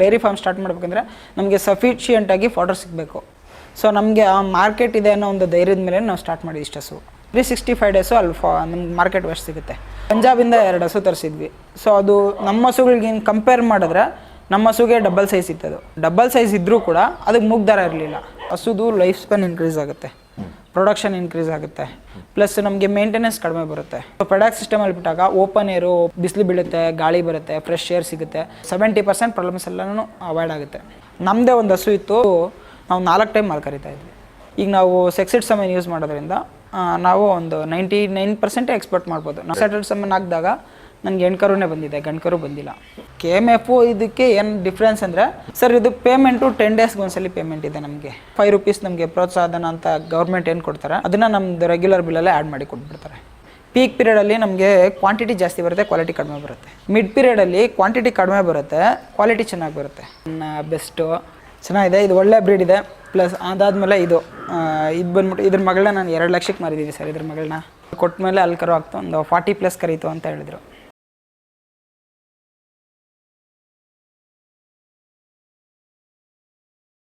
Dairy farm start ಮಾಡಬೇಕಂದ್ರೆ ನಮಗೆ ಸಫಿಷಿಯೆಂಟಾಗಿ fodder ಸಿಗಬೇಕು. ಸೊ ನಮಗೆ ಆ ಮಾರ್ಕೆಟ್ ಇದೆ ಅನ್ನೋ ಒಂದು ಧೈರ್ಯದ ಮೇಲೆ ನಾವು ಸ್ಟಾರ್ಟ್ ಮಾಡಿ ಇಷ್ಟು ಹಸು ತ್ರೀ ಸಿಕ್ಸ್ಟಿ ಫೈವ್ ಡೇಸು ಅಲ್ಲಿ ಫಾ ನಮ್ಗೆ ಮಾರ್ಕೆಟ್ ವೆಸ್ಟ್ ಸಿಗುತ್ತೆ. ಪಂಜಾಬಿಂದ ಎರಡು ಹಸು ತರಿಸಿದ್ವಿ. ಸೊ ಅದು ನಮ್ಮ ಹಸುಗಳಿಗೆ ಕಂಪೇರ್ ಮಾಡಿದ್ರೆ ನಮ್ಮ ಹಸುಗೆ ಡಬಲ್ ಸೈಜ್ ಅದು ಡಬಲ್ ಸೈಜ್ ಇದ್ದರೂ ಕೂಡ ಅದಕ್ಕೆ ಮುಗ್ದಾರ ಇರಲಿಲ್ಲ. ಹಸುದು ಲೈಫ್ ಸ್ಪೆನ್ ಇನ್ಕ್ರೀಸ್ ಆಗುತ್ತೆ. ಪ್ರೊಡಕ್ಷನ್ ಇನ್ಕ್ರೀಸ್ ಆಗುತ್ತೆ. ಪ್ಲಸ್ ನಮಗೆ ಮೇಂಟೆನೆನ್ಸ್ ಕಡಿಮೆ ಬರುತ್ತೆ. ಪ್ರೊಡಕ್ಟ್ ಸಿಸ್ಟಮಲ್ಲಿ ಬಿಟ್ಟಾಗ ಓಪನ್ ಏರು ಬಿಸಿಲು ಬೀಳುತ್ತೆ, ಗಾಳಿ ಬರುತ್ತೆ ಫ್ರೆಶ್ ಏರ್ ಸಿಗುತ್ತೆ. ಸೆವೆಂಟಿ ಪರ್ಸೆಂಟ್ ಪ್ರಾಬ್ಲಮ್ಸ್ ಎಲ್ಲನೂ ಅವಾಯ್ಡ್ ಆಗುತ್ತೆ. ನಮ್ಮದೇ ಒಂದು ಹಸು ಇತ್ತು, ನಾವು ನಾಲ್ಕು ಟೈಮ್ ಮಾಲ್ ಕರಿತಾ ಇದ್ವಿ. ಈಗ ನಾವು ಸೆಕ್ಸಿಡ್ ಸಮಯ ಯೂಸ್ ಮಾಡೋದ್ರಿಂದ ನಾವು ಒಂದು ನೈಂಟಿ ನೈನ್ ಪರ್ಸೆಂಟೇ ಎಕ್ಸ್ಪೋರ್ಟ್ ಮಾಡ್ಬೋದು. ನಾವು ಸೆಟೆಡ್ ಸಮನ್ ಹಾಕಿದಾಗ ನನಗೆ ಹೆಣ್ಕರುನೇ ಬಂದಿದೆ ಗಂಡ್ಕರು ಬಂದಿಲ್ಲ. ಕೆ ಎಂ ಎಫ್ ಇದಕ್ಕೆ ಏನು ಡಿಫ್ರೆನ್ಸ್ ಅಂದರೆ ಸರ್ ಇದು ಪೇಮೆಂಟು ಟೆನ್ ಡೇಸ್ಗೆ ಒಂದ್ಸಲಿ ಪೇಮೆಂಟ್ ಇದೆ ನಮಗೆ. ಫೈವ್ ರುಪೀಸ್ ನಮಗೆ ಪ್ರೋತ್ಸಾಹನ ಅಂತ ಗೌರ್ಮೆಂಟ್ ಏನು ಕೊಡ್ತಾರೆ, ಅದನ್ನು ನಮ್ಮದು ರೆಗ್ಯುಲರ್ ಬಿಲ್ಲಲ್ಲೇ ಆ್ಯಡ್ ಮಾಡಿ ಕೊಟ್ಬಿಡ್ತಾರೆ. ಪೀಕ್ ಪೀರಿಯಡಲ್ಲಿ ನಮಗೆ ಕ್ವಾಂಟಿಟಿ ಜಾಸ್ತಿ ಬರುತ್ತೆ ಕ್ವಾಲಿಟಿ ಕಡಿಮೆ ಬರುತ್ತೆ. ಮಿಡ್ ಪೀರಿಯಡಲ್ಲಿ ಕ್ವಾಂಟಿಟಿ ಕಡಿಮೆ ಬರುತ್ತೆ ಕ್ವಾಲಿಟಿ ಚೆನ್ನಾಗಿ ಬರುತ್ತೆ. ಬೆಸ್ಟು ಚೆನ್ನಾಗಿದೆ, ಇದು ಒಳ್ಳೆ ಬ್ರೀಡ್ ಇದೆ ಪ್ಲಸ್ ಅದಾದಮೇಲೆ ಇದು ಇದು ಬಂದ್ಬಿಟ್ಟು ಇದ್ರ ಮಗಳನ್ನ ನಾನು ಎರಡು ಲಕ್ಷಕ್ಕೆ ಮಾರಿದ್ದೀನಿ ಸರ್ ಇದ್ರ ಮಗಳನ್ನ. ಕೊಟ್ಟ ಮೇಲೆ ಅಲ್ಲಿ ಕರು ಆಗ್ತು, ಒಂದು ಫಾರ್ಟಿ ಪ್ಲಸ್ ಕರೀತು ಅಂತ ಹೇಳಿದರು.